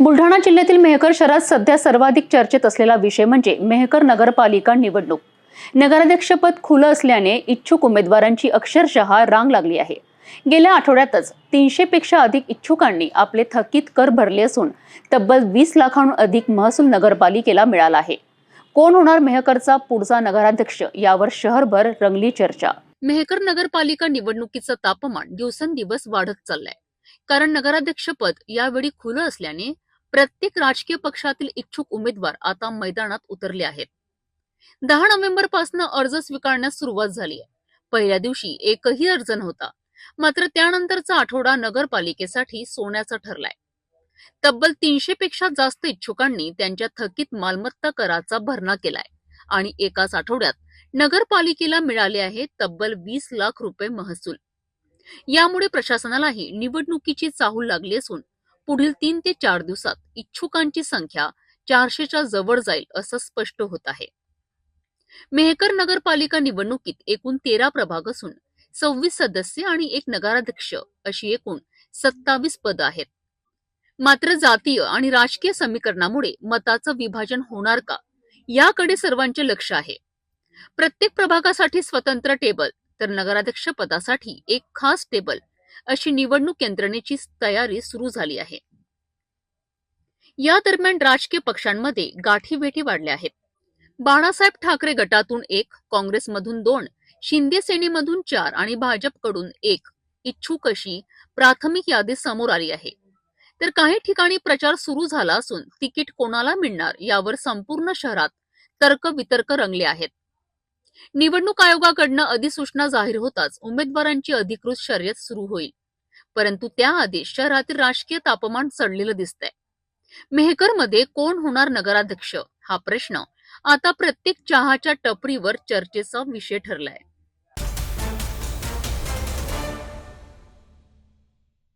बुलढाणा जिल्ह्यातील मेहकर शहरात सध्या सर्वाधिक चर्चेत असलेला विषय म्हणजे मेहकर नगरपालिका निवडणूक. नगराध्यक्षपद खुलं असल्याने इच्छुक उमेदवारांची अक्षरशः रांग लागली आहे. गेल्या आठवड्यातच तीनशे पेक्षा अधिक इच्छुकांनी आपले थकीत कर भरले असून तब्बल वीस लाखांहून अधिक महसूल नगरपालिकेला मिळाला आहे. कोण होणार मेहकरचा पुढचा नगराध्यक्ष यावर शहरभर रंगली चर्चा. मेहकर नगरपालिका निवडणुकीचं तापमान दिवसेंदिवस वाढत चाललंय. कारण नगराध्यक्षपद यावेळी खुलं असल्याने प्रत्येक राजकीय पक्षातील इच्छुक उमेदवार आता मैदानात उतरले आहेत. दहा नोव्हेंबरपासून अर्ज स्वीकारण्यास सुरुवात झाली आहे. पहिल्या दिवशी एकही अर्ज नव्हता. मात्र त्यानंतरचा आठवडा नगरपालिकेसाठी सोन्याचा ठरलाय. तब्बल तीनशे पेक्षा जास्त इच्छुकांनी त्यांच्या थकीत मालमत्ता कराचा भरणा केलाय आणि एकाच आठवड्यात नगरपालिकेला मिळाले आहे तब्बल वीस लाख रुपये महसूल. यामुळे प्रशासनालाही निवडणुकीची चाहूल लागली असून पुढील तीन ते चार दिवसात इच्छुकांची संख्या चारशेच्या जवळ जाईल असं स्पष्ट होत आहे. मेहकर नगरपालिका निवडणुकीत एकूण तेरा प्रभाग असून सव्वीस सदस्य आणि एक नगराध्यक्ष अशी एकूण सत्तावीस पद आहेत. मात्र जातीय आणि राजकीय समीकरणामुळे मताचं विभाजन होणार का याकडे सर्वांचे लक्ष आहे. प्रत्येक प्रभागासाठी स्वतंत्र टेबल तर नगराध्यक्ष पदासाठी एक खास टेबल अशी निवडणूक यंत्रणेची तयारी सुरू झाली आहे. या दरम्यान राजकीय पक्षांमध्ये गाठीभेटी वाढल्या आहेत. बाळासाहेब ठाकरे गटातून एक काँग्रेसमधून दोन शिंदे सेनेमधून चार आणि भाजपकडून एक इच्छुक अशी प्राथमिक यादी समोर आली आहे. तर काही ठिकाणी प्रचार सुरू झाला असून तिकीट कोणाला मिळणार यावर संपूर्ण शहरात तर्क वितर्क रंगले आहेत. निवडणूक आयोगाकडनं अधिसूचना जाहीर होताच उमेदवारांची अधिकृत शर्यत सुरू होईल. परंतु त्याआधी शहरातील राजकीय तापमान चढलेलं दिसतंय. मेहकरमध्ये कोण होणार नगराध्यक्ष? हा प्रश्न आता प्रत्येक चहाच्या टपरीवर चर्चेचा विषय ठरलाय.